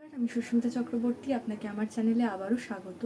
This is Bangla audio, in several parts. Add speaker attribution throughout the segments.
Speaker 1: আমি সুস্মিতা চক্রবর্তী, আপনাকে আমার চ্যানেলে আবারও স্বাগত।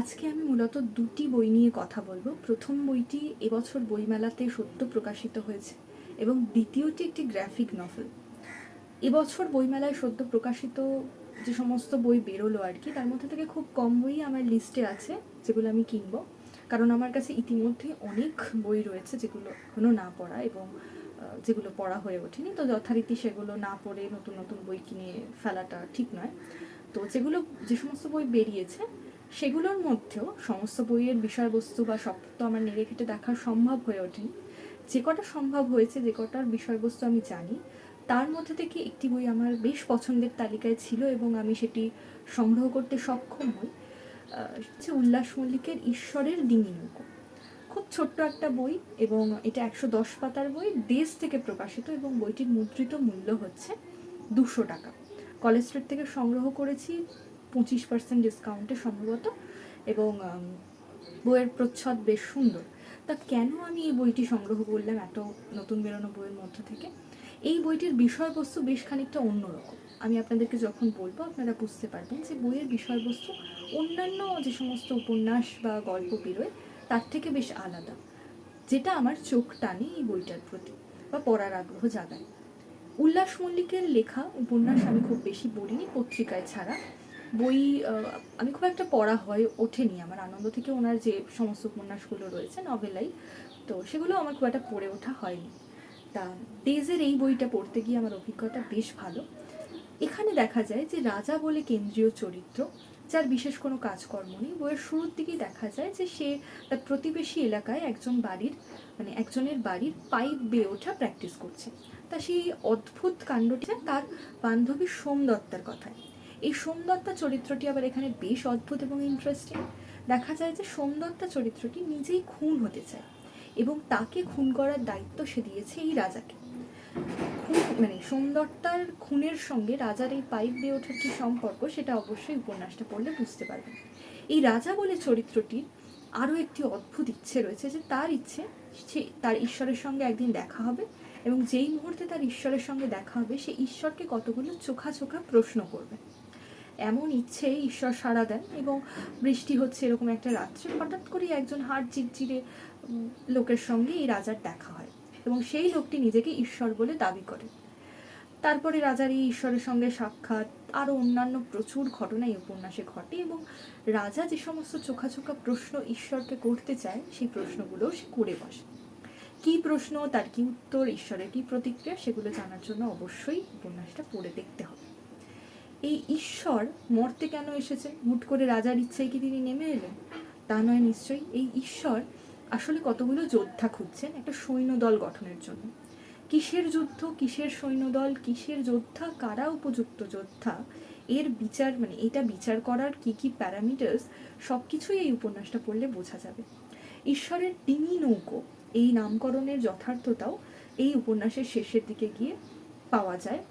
Speaker 1: আজকে আমি মূলত দুটি বই নিয়ে কথা বলব। প্রথম বইটি এবছর বইমেলাতে সত্য প্রকাশিত হয়েছে এবং দ্বিতীয়টি একটি গ্রাফিক নভেল। এবছর বইমেলায় সদ্য প্রকাশিত যে সমস্ত বই বেরোলো আর কি, তার মধ্যে থেকে খুব কম বই আমার লিস্টে আছে, যেগুলো আমি কিনবো। কারণ আমার কাছে ইতিমধ্যে অনেক বই রয়েছে যেগুলো এখনও না পড়া এবং যেগুলো পড়া হয়ে ওঠেনি, তো যথারীতি সেগুলো না পড়ে নতুন নতুন বই কিনে ফেলাটা ঠিক নয়। তো যেগুলো, যে সমস্ত বই বেরিয়েছে, সেগুলোর মধ্যেও সমস্ত বইয়ের বিষয়বস্তু বা সব তো আমার নেড়ে ঘেটে দেখা সম্ভব হয়ে ওঠেনি। যে কটা সম্ভব হয়েছে, যে কটার বিষয়বস্তু আমি জানি, তার মধ্যে থেকে একটি বই আমার বেশ পছন্দের তালিকায় ছিল এবং আমি সেটি সংগ্রহ করতে সক্ষম হই। হচ্ছে উল্লাস মল্লিকের ঈশ্বরের ডিঙি নৌকো। ছোট্ট একটা বই এবং এটা একশো দশ পাতার বই, দেশ থেকে প্রকাশিত এবং বইটির মুদ্রিত মূল্য হচ্ছে দুশো টাকা। কলেজ স্ট্রিট থেকে সংগ্রহ করেছি, পঁচিশ পার্সেন্ট ডিসকাউন্টে সম্ভবত এবং বইয়ের প্রচ্ছদ বেশ সুন্দর। তা কেন আমি এই বইটি সংগ্রহ করলাম এত নতুন বেরোনো বইয়ের মধ্য থেকে? এই বইটির বিষয়বস্তু বেশ খানিকটা অন্যরকম। আমি আপনাদেরকে যখন বলব, আপনারা বুঝতে পারবেন যে বইয়ের বিষয়বস্তু অন্যান্য যে সমস্ত উপন্যাস বা গল্প বেরোয় তার থেকে বেশ আলাদা, যেটা আমার চোখ টানে এই বইটার প্রতি বা পড়ার আগ্রহ জাগায়। উল্লাস মল্লিকের লেখা, উপন্যাস আমি খুব বেশি পড়িনি, পত্রিকায় ছাড়া। বই আমি খুব একটা পড়া হয়ে ওঠেনি। আমার আনন্দ থেকে ওনার যে সমস্ত উপন্যাসগুলো রয়েছে, নভেলাই, তো সেগুলো আমার খুব একটা পড়ে ওঠা হয়নি। তা ডেজের এই বইটা পড়তে গিয়ে আমার অভিজ্ঞতা বেশ ভালো। এখানে দেখা যায় যে রাজা বলে কেন্দ্রীয় চরিত্র যার বিশেষ কোনো কাজকর্ম নেই। বইয়ের শুরুর দিকেই দেখা যায় যে সে তার প্রতিবেশী এলাকায় একজন বাড়ির মানে একজনের বাড়ির পাইপ বেয়ে ওঠা প্র্যাকটিস করছে। তা সেই অদ্ভুত কাণ্ডটি তার বান্ধবী সোমদত্তার কথায়। এই সোমদত্তা চরিত্রটি আবার এখানে বেশ অদ্ভুত এবং ইন্টারেস্টিং দেখা যায় যে সোমদত্তা চরিত্রটি নিজেই খুন হতে চায় এবং তাকে খুন করার দায়িত্ব সে দিয়েছে এই রাজাকে। মানে সোমদত্তার খুনের সঙ্গে রাজার এই পাইপ দিয়ে ওঠার কি সম্পর্ক সেটা অবশ্যই উপন্যাসটা পড়লে বুঝতে পারবেন। এই রাজা বলে চরিত্রটির আরও একটি অদ্ভুত ইচ্ছে রয়েছে যে তার ইচ্ছে, সে তার ঈশ্বরের সঙ্গে একদিন দেখা হবে এবং যেই মুহূর্তে তার ঈশ্বরের সঙ্গে দেখা হবে, সে ঈশ্বরকে কতগুলো চোখা চোখা প্রশ্ন করবে। এমন ইচ্ছে ঈশ্বর সাড়া দেন এবং বৃষ্টি হচ্ছে এরকম একটা রাত্রে হঠাৎ করেই একজন হাড় চিরচিরে লোকের সঙ্গে এই রাজার দেখা হয় এবং সেই লোকটি নিজেকে ঈশ্বর বলে দাবি করে। তারপরে রাজার এই ঈশ্বরের সঙ্গে সাক্ষাৎ আরও অন্যান্য প্রচুর ঘটনা এই উপন্যাসে ঘটে এবং রাজা যে সমস্ত চোখা চোখা প্রশ্ন ঈশ্বরকে করতে চায়, সেই প্রশ্নগুলো সে করে বসে। কি প্রশ্ন, তার কি উত্তর, ঈশ্বরের কী প্রতিক্রিয়া, সেগুলো জানার জন্য অবশ্যই উপন্যাসটা পড়ে দেখতে হবে। এই ঈশ্বর মর্তে কেন এসেছে হুট করে রাজার ইচ্ছায় কি তিনি নেমে এলেন? তা নয় নিশ্চয়ই। এই ঈশ্বর আসলে কতগুলো যোদ্ধা খুঁজছেন? একটা সৈন্যদল গঠনের জন্য। কিসের যুদ্ধ, কিসের সৈন্যদল, কিসের যোদ্ধা, কারা উপযুক্ত যোদ্ধা? এর বিচার মানে এটা বিচার করার কি কি প্যারামিটার্স সব কিছুই এই উপন্যাসটা পড়লে বোঝা যাবে। ঈশ্বরের ডিঙি নৌকো, এই নামকরণের যথার্থতাও এই উপন্যাসের শেষের দিকে গিয়ে পাওয়া যায়।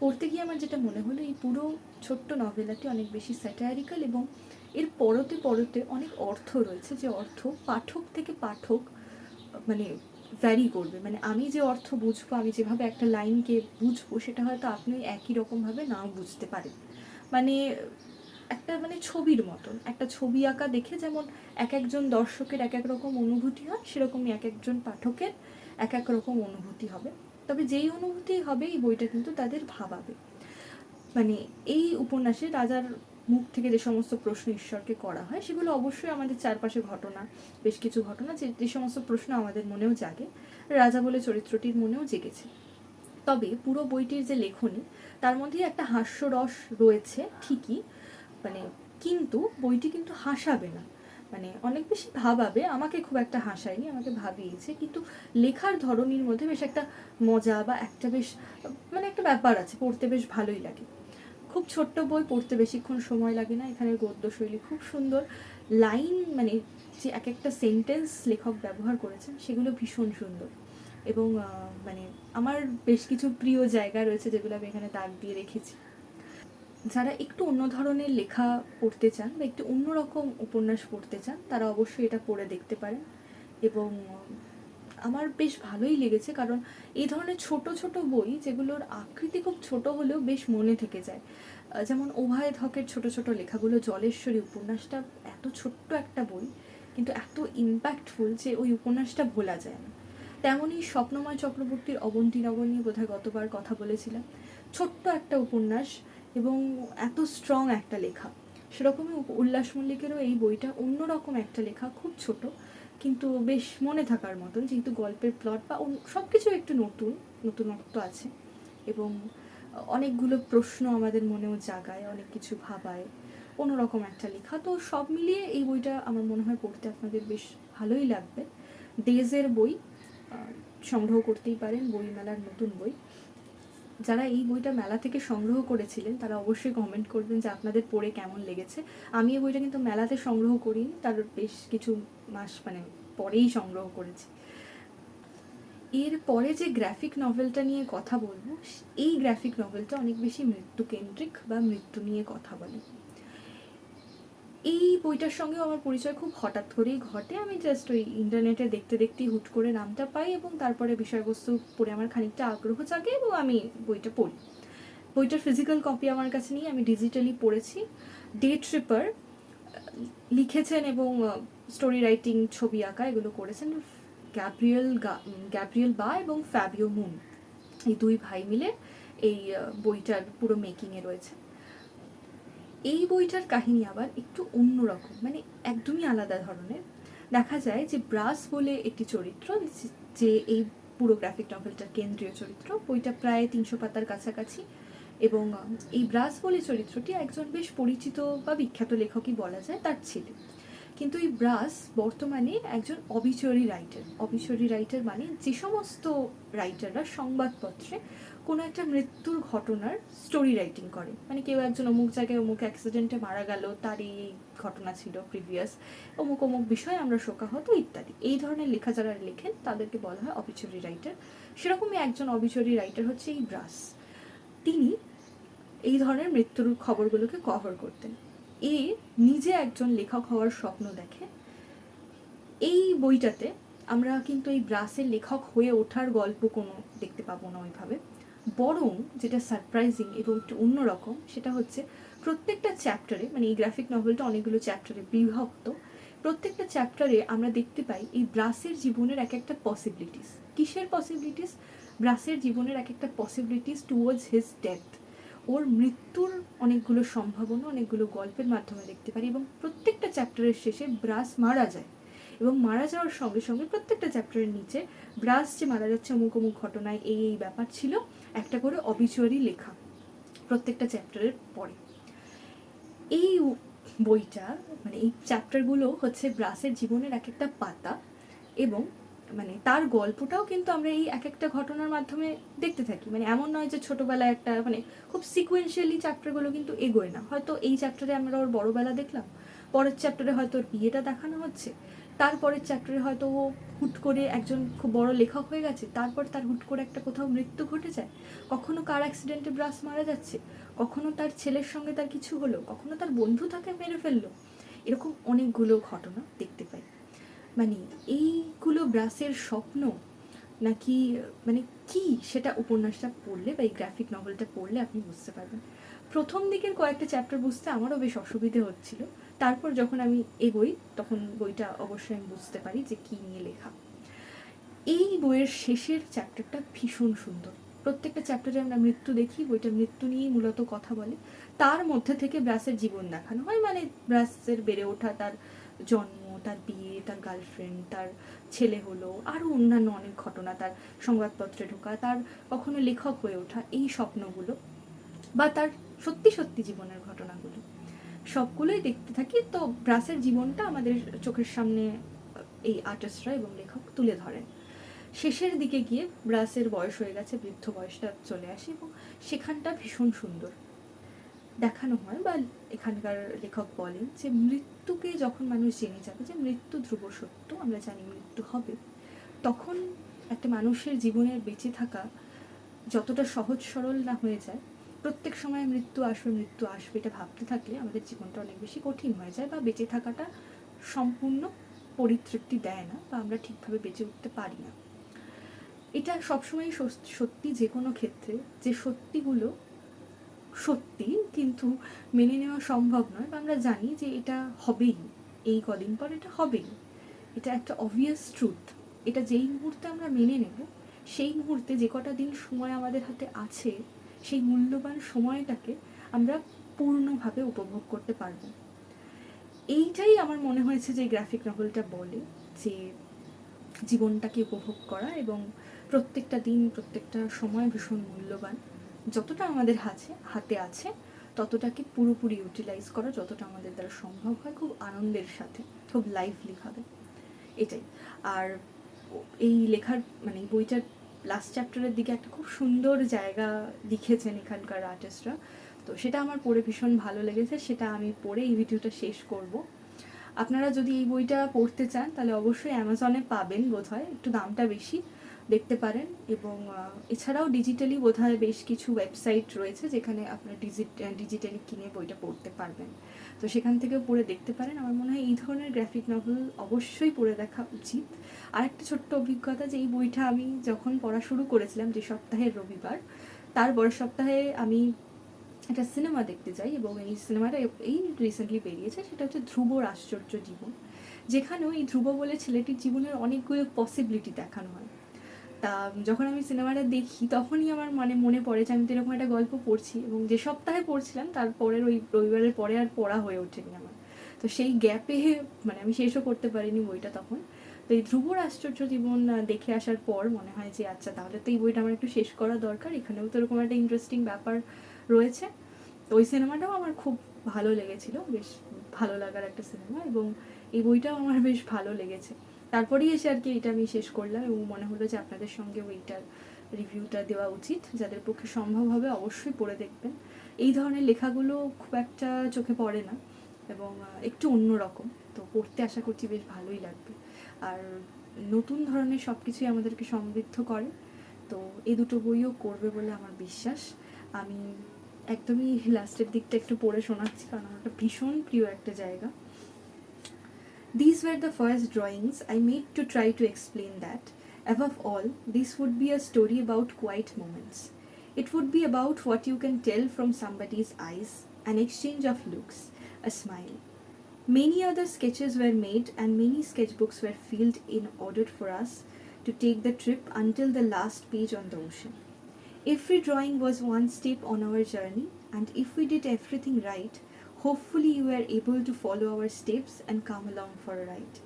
Speaker 1: পড়তে গিয়ে আমার যেটা মনে হলো, এই পুরো ছোট্ট নভেলাটি অনেক বেশি স্যাটায়ারিক্যাল এবং এর পরতে পরতে অনেক অর্থ রয়েছে। যে অর্থ পাঠক থেকে পাঠক মানে ভ্যারি করবে। মানে আমি যে অর্থ বুঝব, আমি যেভাবে একটা লাইনকে বুঝব, সেটা হয়তো আপনি একই রকমভাবে নাও বুঝতে পারেন। মানে একটা মানে ছবির মতন, একটা ছবি আঁকা দেখে যেমন এক একজন দর্শকের এক এক রকম অনুভূতি হয়, সেরকমই এক একজন পাঠকের এক এক রকম অনুভূতি হবে। তবে যেই অনুভূতি হবে, এই বইটা কিন্তু তাদের ভাবাবে। মানে এই উপন্যাসে রাজার মুখ থেকে যে সমস্ত প্রশ্ন ঈশ্বরকে করা হয়, সেগুলো অবশ্যই আমাদের চারপাশে ঘটনা, বেশ কিছু ঘটনা যে যে সমস্ত প্রশ্ন আমাদের মনেও জাগে। রাজা বলে চরিত্রটির মনেও জেগেছে। তবে পুরো বইটির যে লেখনী, তার মধ্যে একটা হাস্যরস রয়েছে ঠিকই মানে কিন্তু বইটি কিন্তু হাসাবে না। মানে অনেক বেশি ভাবাবে, আমাকে খুব একটা হাসায়নি, আমাকে ভাবিয়েছে, কিন্তু লেখার ধরনের মধ্যে বেশ একটা মজা বা একটা বেশ মানে একটা ব্যাপার আছে, পড়তে বেশ ভালোই লাগে। খুব ছোট্ট বই পড়তে বেশিক্ষণ সময় লাগে না। এখানে গদ্য শৈলী খুব সুন্দর। লাইন মানে যে এক একটা সেন্টেন্স লেখক ব্যবহার করেছেন, সেগুলো ভীষণ সুন্দর। এবং মানে আমার বেশ কিছু প্রিয় জায়গা রয়েছে যেগুলো আমি এখানে দাগ দিয়ে রেখেছি। যারা একটু অন্য ধরনের লেখা পড়তে চান বা একটু অন্যরকম উপন্যাস পড়তে চান, তারা অবশ্যই এটা পড়ে দেখতে পারেন। এবং আমার বেশ ভালোই লেগেছে, কারণ এই ধরনের ছোট ছোট বই যেগুলোর আকৃতি খুব ছোট হলেও বেশ মনে থেকে যায়। যেমন ওভায়দ হকের ছোট ছোট লেখাগুলো জলেশ্বরী উপন্যাসটা এত ছোট্ট একটা বই, কিন্তু এত ইম্প্যাক্টফুল যে ওই উপন্যাসটা ভোলা যায় না। তেমনই স্বপ্নময় চক্রবর্তীর অবন্তীনগর নিয়ে বোধহয় গতবার কথা বলেছিলাম। ছোট্ট একটা উপন্যাস এবং এত স্ট্রং একটা লেখা। সেরকমই উল্লাস মল্লিকেরও এই বইটা অন্যরকম একটা লেখা, খুব ছোট। কিন্তু বেশ মনে থাকার মতন, যেহেতু গল্পের প্লট বা সব কিছু একটু নতুন, নতুনত্ব আছে। এবং অনেকগুলো প্রশ্ন আমাদের মনেও জাগায়, অনেক কিছু ভাবায়, অন্যরকম একটা লেখা। তো সব মিলিয়ে এই বইটা আমার মনে হয় পড়তে আপনাদের বেশ ভালোই লাগবে। ডেজের বই সংগ্রহ করতেই পারেন, বইমেলার নতুন বই। যারা এই বইটা মেলা থেকে সংগ্রহ করেছিলেন, তারা অবশ্যই কমেন্ট করবেন যে আপনাদের পড়ে কেমন লেগেছে। আমি এই বইটা কিন্তু মেলাতে সংগ্রহ করিনি, তার বেশ কিছু মাস মানে পরেই সংগ্রহ করেছি। এর পরে যে গ্রাফিক নভেলটা নিয়ে কথা বলব, এই গ্রাফিক নভেলটা অনেক বেশি মৃত্যুকেন্দ্রিক বা মৃত্যু নিয়ে কথা বলে। এই বইটার সঙ্গে আমার পরিচয় খুব হঠাৎ করেই ঘটে। আমি জাস্ট ওই ইন্টারনেটে দেখতে দেখতেই হুট করে নামটা পাই এবং তারপরে বিষয়বস্তু পড়ে আমার খানিকটা আগ্রহ জাগে এবং আমি বইটা পড়ি। বইটার ফিজিক্যাল কপি আমার কাছে নিয়ে আমি ডিজিটালি পড়েছি। ডে ট্রিপার লিখেছেন এবং স্টোরি রাইটিং ছবি আঁকা এগুলো করেছেন গ্যাব্রিয়েল গ্যাব্রিয়েল বা এবং ফ্যাবিও মুন এই দুই ভাই মিলে এই বইটার পুরো মেকিংয়ে রয়েছে। এই বইটার কাহিনী আবার একটু অন্যরকম মানে একদমই আলাদা ধরনের। দেখা যায় যে ব্রাস বলে একটি চরিত্র যে- এই পুরো গ্রাফিক নভেলটার কেন্দ্রীয় চরিত্র, বইটা প্রায় তিনশো পাতার কাছাকাছি। এবং এই ব্রাস বলে চরিত্রটি একজন বেশ পরিচিত বা বিখ্যাত লেখকই বলা যায় তার ছেলে। কিন্তু এই ব্রাস বর্তমানে একজন অবিচরি রাইটার অবিচরি রাইটার মানে যে সমস্ত রাইটাররা সংবাদপত্রে কোনো একটা মৃত্যুর ঘটনার স্টোরি রাইটিং করে। মানে কেউ একজন অমুক জায়গায় অমুক অ্যাক্সিডেন্টে মারা গেল তার এই এই ঘটনা ছিল প্রিভিয়াস অমুক অমুক বিষয়ে আমরা শোকাহত ইত্যাদি। এই ধরনের লেখা যারা লেখেন, তাদেরকে বলা হয় অবিচরি রাইটার সেরকমই একজন অবিচরি রাইটার হচ্ছে এই ব্রাস। তিনি এই ধরনের মৃত্যুর খবরগুলোকে কভার করতেন। এ নিজে একজন লেখক হওয়ার স্বপ্ন দেখে। এই বইটাতে আমরা কিন্তু এই ব্রাসের লেখক হয়ে ওঠার গল্প কোনো দেখতে পাবো না ওইভাবে। বরং যেটা সারপ্রাইজিং এবং একটু অন্যরকম সেটা হচ্ছে প্রত্যেকটা চ্যাপ্টারে মানে এই গ্রাফিক নভেলটা অনেকগুলো চ্যাপ্টারে বিভক্ত, প্রত্যেকটা চ্যাপ্টারে আমরা দেখতে পাই এই ব্রাসের জীবনের এক একটা পসিবিলিটিস কিসের পসিবিলিটিস ব্রাসের জীবনের এক একটা পসিবিলিটিস টুয়ার্ডস হিজ ডেথ ওর মৃত্যুর অনেকগুলো সম্ভাবনা, অনেকগুলো গল্পের মাধ্যমে দেখতে পারি এবং প্রত্যেকটা চ্যাপ্টারের শেষে ব্রাস মারা যায় এবং মারা যাওয়ার সঙ্গে সঙ্গে প্রত্যেকটা চ্যাপ্টারের নিচে ব্রাস যে মারা যাচ্ছে, অমুক অমুক ঘটনায় এই এই ব্যাপার ছিল একটা করে অবিচুয়ারি লেখা, প্রত্যেকটা চ্যাপ্টারের পরে। এই বইটা মানে এই চ্যাপ্টারগুলো হচ্ছে ব্রাসের জীবনের এক একটা পাতা এবং মানে তার গল্পটাও কিন্তু আমরা এই এক একটা ঘটনার মাধ্যমে দেখতে থাকি। মানে এমন নয় যে ছোটোবেলায় একটা মানে খুব সিকুয়েন্সিয়ালি চ্যাপ্টারগুলো কিন্তু এগোয় না। হয়তো এই চ্যাপ্টারে আমরা ওর বড়বেলা দেখলাম, পরের চ্যাপ্টারে হয়তো ওর বিয়েটা দেখানো হচ্ছে। তারপরের চ্যাপ্টারে হয়তো ও হুট করে একজন খুব বড় লেখক হয়ে গেছে, তারপর তার হুট করে একটা কোথাও মৃত্যু ঘটে যায়। কখনো কার অ্যাক্সিডেন্টে ব্রাস মারা যাচ্ছে, কখনো তার ছেলের সঙ্গে তার কিছু হলো, কখনো তার বন্ধু তাকে মেরে ফেলল। এরকম অনেকগুলো ঘটনা দেখতে পাই। মানে এইগুলো ব্রাসের স্বপ্ন নাকি মানে কি সেটা উপন্যাসটা পড়লে বা এই গ্রাফিক নভেলটা পড়লে আপনি বুঝতে পারবেন? প্রথম দিকের কয়েকটা চ্যাপ্টার বুঝতে আমারও বেশ অসুবিধে হচ্ছিল। তারপর যখন আমি এগোই, তখন বইটা অবশ্যই আমি বুঝতে পারি যে কী নিয়ে লেখা। এই বইয়ের শেষের চ্যাপ্টারটা ভীষণ সুন্দর। প্রত্যেকটা চ্যাপ্টারে আমরা মৃত্যু দেখি, বইটা মৃত্যু নিয়েই মূলত কথা বলে। তার মধ্যে থেকে ব্রাসের জীবন দেখানো হয় মানে ব্রাসের বেড়ে ওঠা, তার জন্ম, তার বিয়ে, তার গার্লফ্রেন্ড তার ছেলে হলো, আরও অন্যান্য অনেক ঘটনা, তার সংবাদপত্রে ঢোকা, তার কখনো লেখক হয়ে ওঠা, এই স্বপ্নগুলো বা তার সত্যি সত্যি জীবনের ঘটনাগুলো। সবগুলোই দেখতে থাকি। তো ব্রাসের জীবনটা আমাদের চোখের সামনে এই আর্টিস্টরা এবং লেখক তুলে ধরেন। শেষের দিকে গিয়ে ব্রাসের বয়স হয়ে গেছে, বৃদ্ধ বয়সটা চলে আসে এবং সেখানটা ভীষণ সুন্দর। দেখানো হয় বা এখানকার লেখক বলেন যে মৃত্যুকে যখন মানুষ জেনে যাবে যে মৃত্যু ধ্রুব সত্য, আমরা জানি মৃত্যু হবে, তখন একটা মানুষের জীবনের বেঁচে থাকা যতটা সহজ সরল না হয়ে যায় প্রত্যেক সময় মৃত্যু আসবে মৃত্যু আসবে এটা ভাবতে থাকলে আমাদের জীবনটা অনেক বেশি কঠিন হয়ে যায় বা বেঁচে থাকাটা সম্পূর্ণ পরিতৃপ্তি দেয় না বা আমরা ঠিকভাবে বেঁচে উঠতে পারি না। এটা সবসময় সত্যি যে কোনো ক্ষেত্রে যে সত্যিগুলো সত্যি কিন্তু মেনে নেওয়া সম্ভব নয় বা আমরা জানি যে এটা হবেই, এই কদিন পর এটা হবেই। এটা একটা অবভিয়াস ট্রুথ এটা যেই মুহূর্তে আমরা মেনে নেব, সেই মুহূর্তে যে কটা দিন সময় আমাদের হাতে আছে সেই মূল্যবান সময়টাকে আমরা পূর্ণভাবে উপভোগ করতে পারব। এইটাই আমার মনে হয়েছে যে গ্রাফিক নভেলটা বলে, যে জীবনটাকে উপভোগ করা এবং প্রত্যেকটা দিন, প্রত্যেকটা সময় ভীষণ মূল্যবান। যতটা আমাদের হাতে হাতে আছে, ততটাকে পুরোপুরি ইউটিলাইজ করা, যতটা আমাদের দ্বারা সম্ভব হয় খুব আনন্দের সাথে, খুব লাইভলিভাবে এটাই। আর এই লেখার মানে বইটার লাস্ট চ্যাপ্টারের দিকে একটা খুব সুন্দর জায়গা লিখেছেন এখানকার আর্টিস্টরা তো সেটা আমার পড়ে ভীষণ ভালো লেগেছে, সেটা আমি পড়ে এই ভিডিওটা শেষ করব। আপনারা যদি এই বইটা পড়তে চান, তাহলে অবশ্যই অ্যামাজনে পাবেন বোধহয়, একটু দামটা বেশি। দেখতে পারেন এবং এছাড়াও ডিজিটালি বোধহয় বেশ কিছু ওয়েবসাইট রয়েছে যেখানে আপনারা ডিজিট ডিজিটালি কিনে বইটা পড়তে পারবেন। তো সেখান থেকেও পড়ে দেখতে পারেন। আমার মনে হয় এই ধরনের গ্রাফিক নভেল অবশ্যই পড়ে দেখা উচিত। আর একটা ছোট্ট অভিজ্ঞতা যে এই বইটা আমি যখন পড়া শুরু করেছিলাম যে সপ্তাহের রবিবার, তার পরের সপ্তাহে আমি একটা সিনেমা দেখতে যাই এবং এই সিনেমাটা এই রিসেন্টলি বেরিয়েছে, সেটা হচ্ছে ধ্রুবর আশ্চর্য জীবন। যেখানেও এই ধ্রুব বলে ছেলেটির জীবনের অনেকগুলো পসিবিলিটি দেখানো হয়। তা যখন আমি সিনেমাটা দেখি, তখনই আমার মানে মনে পড়ে যে আমি তো এরকম একটা গল্প পড়ছি এবং যে সপ্তাহে পড়ছিলাম তারপরের ওই রবিবারের পরে আর পড়া হয়ে ওঠেনি আমার। তো সেই গ্যাপে মানে আমি শেষও করতে পারিনি বইটা তখন। তো এই ধ্রুবর আশ্চর্য জীবন দেখে আসার পর মনে হয় যে আচ্ছা তাহলে তো এই বইটা আমার একটু শেষ করা দরকার। এখানেও তো এরকম একটা ইন্টারেস্টিং ব্যাপার রয়েছে। তো ওই সিনেমাটাও আমার খুব ভালো লেগেছিল, বেশ ভালো লাগার একটা সিনেমা এবং এই বইটাও আমার বেশ ভালো লেগেছে। তারপরেই এসে আর কি এটা আমি শেষ করলাম এবং মনে হলো যে আপনাদের সঙ্গে ওইটার রিভিউটা দেওয়া উচিত, যাদের পক্ষে সম্ভব হবে অবশ্যই পড়ে দেখবেন। এই ধরনের লেখাগুলো খুব একটা চোখে পড়ে না এবং একটু অন্যরকম। তো পড়তে আশা করছি বেশ ভালোই লাগবে। আর নতুন ধরনের সব কিছুই আমাদেরকে সমৃদ্ধ করে। তো এই দুটো বইও করবে বলে আমার বিশ্বাস। আমি একদমই লাস্টের দিকটা একটু পড়ে শোনাচ্ছি, কারণ আমার ভীষণ প্রিয় একটা জায়গা। These were the first drawings I made to try to explain that, above all, this would be a story about quiet moments. It would be about what you can tell from somebody's eyes, an exchange of looks, a smile. Many other sketches were made and many sketchbooks were filled in order for us to take the trip until the last page on the ocean. Every drawing was one step on our journey, and if we did everything right, hopefully you were able to follow our steps and come along for a ride.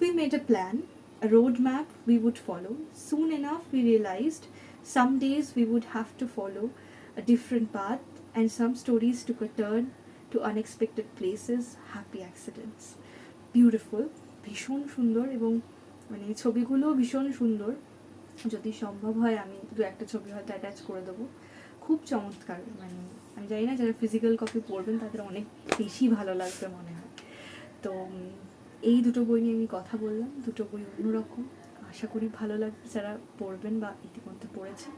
Speaker 1: We made a plan, a roadmap we would follow. Soon enough, we realized some days we would have to follow a different path, and some stories took a turn to unexpected places, happy accidents. Beautiful ভীষণ সুন্দর এবং মানে ছবিগুলো ভীষণ সুন্দর যদি সম্ভব হয় আমি দু একটা ছবি হয়তো অ্যাটাচ করে দেবো খুব চমৎকার মানে আমি জানি না যারা ফিজিক্যাল কপি পড়বেন তাদের অনেক বেশি ভালো লাগবে মনে হয়। তো এই দুটো বই নিয়ে আমি কথা বললাম, দুটো বই অন্যরকম। আশা করি ভালো লাগবে যারা পড়বেন বা ইতিমধ্যে পড়েছে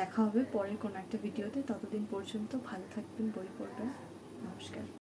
Speaker 1: দেখা হবে পরের কোনো একটা ভিডিওতে ততদিন পর্যন্ত ভালো থাকবেন, বই পড়বেন। নমস্কার।